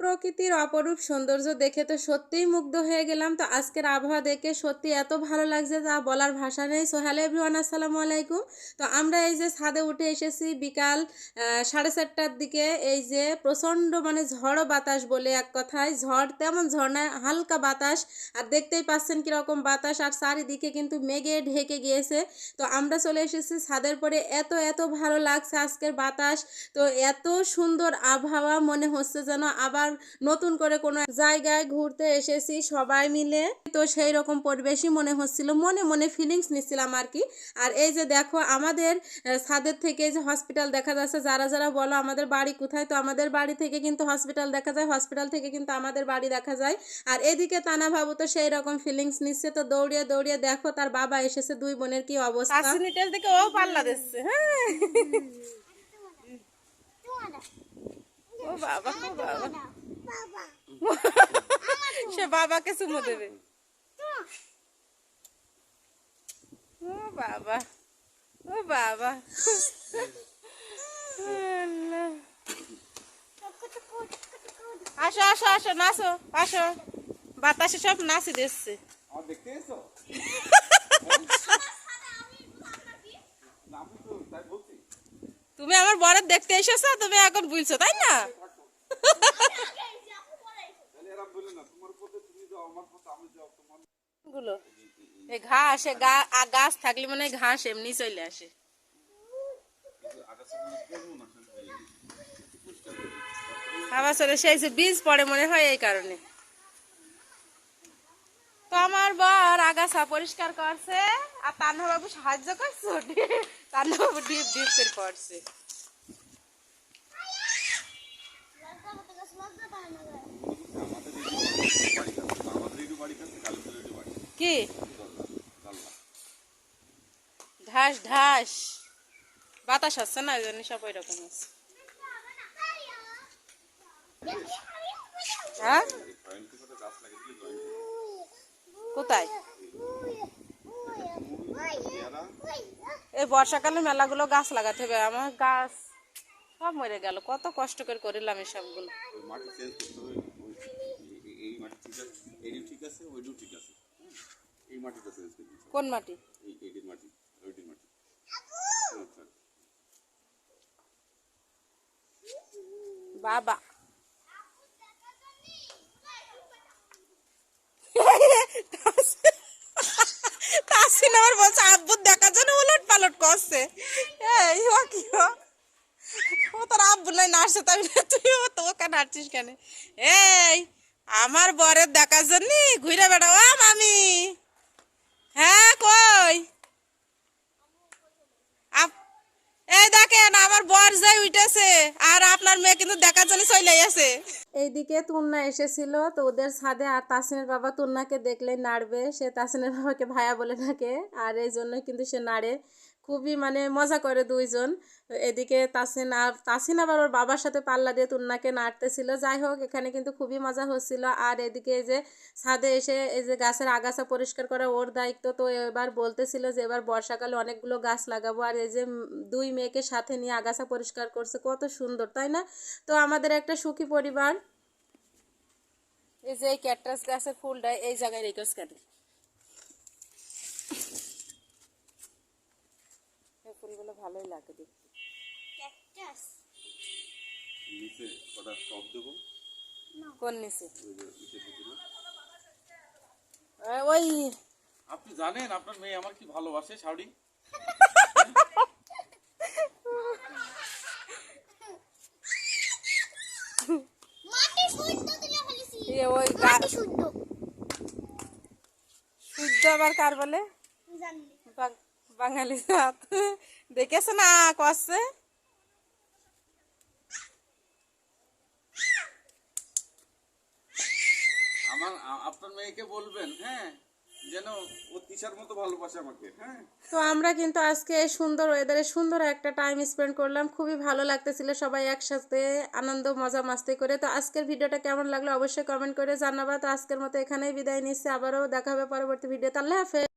প্রকৃতির অপরূপ সৌন্দর্য দেখে তো সত্যিই মুগ্ধ হয়ে গেলাম। তো আজকের আবহাওয়া দেখে সত্যি এত ভালো লাগছে যা বলার ভাষা নেই। সো হ্যালো এভরিওয়ান আসসালামু আলাইকুম। তো আমরা এই যে ছাদে উঠে এসেছি বিকাল সাড়ে চারটার দিকে। এই যে প্রচণ্ড মানে ঝড় বাতাস বলে এক কথায়। ঝড় তেমন ঝড় না, হালকা বাতাস। আর দেখতেই পাচ্ছেন কীরকম বাতাস। আর চারিদিকে কিন্তু মেঘে ঢেকে গিয়েছে। তো আমরা চলে এসেছি ছাদের পরে। এত এত ভালো লাগছে আজকের বাতাস। তো এত সুন্দর আবহাওয়া মনে হচ্ছে যেন আবার নতুন করে কোনো জায়গায় ঘুরতে এসেছি সবাই মিলে। তো সেই রকম পরিবেশই মনে হচ্ছিল মনে মনে ফিলিংস নিচ্ছিলাম আর কি। আর এই যে দেখো আমাদের ছাদের থেকে যে হসপিটাল দেখা যাচ্ছে যারা যারা বলো আমাদের বাড়ি কোথায় তো আমাদের বাড়ি থেকে কিন্তু হসপিটাল দেখা যায় হসপিটাল থেকে কিন্তু আমাদের বাড়ি দেখা যায়। আর এদিকে তানা ভাবু তো সেই রকম ফিলিংস নিচ্ছে তো দৌড়িয়ে দৌড়িয়ে দেখো তার বাবা এসেছে দুই বোনের কি অবস্থা। থেকে ও পাল্লা দিচ্ছে হ্যাঁ। ও বাবা ও বাবা। সে বাবাকে চুমো দেবে। ও বাবা ও বাবা। আসো আসো আসো নাচো আসো। বাতাসে সব নাচি দিচ্ছে। তুমি আমার বরের দেখতে এসেছ তুমি এখন বুঝছ তাই না? গুলো। ঘাস থাকলে মানে ঘাস এমনি চলে আসে। আবার চলে সেই যে বীজ পড়ে মনে হয় এই কারণে। তো আমার বর আগাছা পরিষ্কার করছে, আর তান্না বাবু সাহায্য করছে তান্না বাবু ডিপ ডিপ করে আমাদের একটু বাড়ি কাছে কালো ছেলে একটু বাড়ি কি? ঢাস ঢাস। বাতাস হচ্ছে না ওই জন্য সব ওই রকম আছে। হ্যাঁ? কোথায়? এই বর্ষাকালে মেলাগুলো গাছ লাগাতে হবে। আমার গাছ সব মরে গেল। কত কষ্ট করে করিলাম এই সবগুলো। মাটি চেঞ্জ করতে হবে। এই- মাটি ঠিক আছে। মাটিটা চেঞ্জ করে কোন মাটি? এই এইটির মাটি ওইটির মাটি। আচ্ছা। বাবা। তাসিন আমার বলছে আব্বুর দেখার জন্য উলট পালট করছে। এই ও কি ও? ও তোর আব্বু নাই নাচছে তাই বলে তুই ও তো ওকে নাচছিস কেন? এই আমার বরের দেখার জন্য ঘুরে বেড়া ও মামি। হ্যাঁ কই? এই দেখেন, আমার বর যাই উঠেছে আর আপনার মেয়ে কিন্তু দেখার জন্য চলে গেছে। এইদিকে তুন্না এসেছিল, তো ওদের ছাদে, আর তাসিনের বাবা তুন্নাকে দেখলে নাড়বে। সে তাসিনের বাবাকে ভায়া বলে থাকে আর এই জন্য কিন্তু সে নাড়ে। খুবই মানে মজা করে দুইজন। এদিকে তাসিন আর, তাসিন আবার ওর বাবার সাথে পাল্লা দিয়ে তুন্নাকে নাড়তেছিল। যাই হোক, এখানে কিন্তু খুবই মজা হচ্ছিল। আর এদিকে যে ছাদে এসে এই যে গাছের আগাছা পরিষ্কার করা ওর দায়িত্ব, তো এবার বলতেছিল যে এবার বর্ষাকালে অনেকগুলো গাছ লাগাবো। আর এই যে দুই মেয়েকে সাথে নিয়ে আগাছা পরিষ্কার করছে, কত সুন্দর, তাই না? তো আমাদের একটা সুখী পরিবার। এই যে এই ক্যাকটাস গাছের ফুলটা এই জায়গায় রেখেছ এই ফুলগুলো ভালোই লাগে দেখতে। নিচে কটা টপ দেবো? কোন নিচে? ওই নিচে আপনি জানেন আপনার মেয়ে আমার কি ভালোবাসে শাড়ি এ, ওই শুদ্ধ। আবার কার বলে? বাং- বাঙালি জাত। দেখেছে না কষছে আমার আপনার মেয়েকে বলবেন হ্যাঁ যেন ও তিশার মতো ভালোবাসে আমাকে হ্যাঁ। তো আমরা কিন্তু আজকে সুন্দর ওয়েদারে সুন্দর একটা টাইম স্পেন্ড করলাম। খুবই ভালো লাগতেছিল সবাই একসাথে আনন্দ মজা মাস্তি করে। তো আজকের ভিডিওটা কেমন লাগল অবশ্যই কমেন্ট করে জানাবা। তো আজকের মতো এখানেই বিদায় নিচ্ছে। আবারও দেখা হবে পরবর্তী ভিডিও আল্লাহ হাফেজ।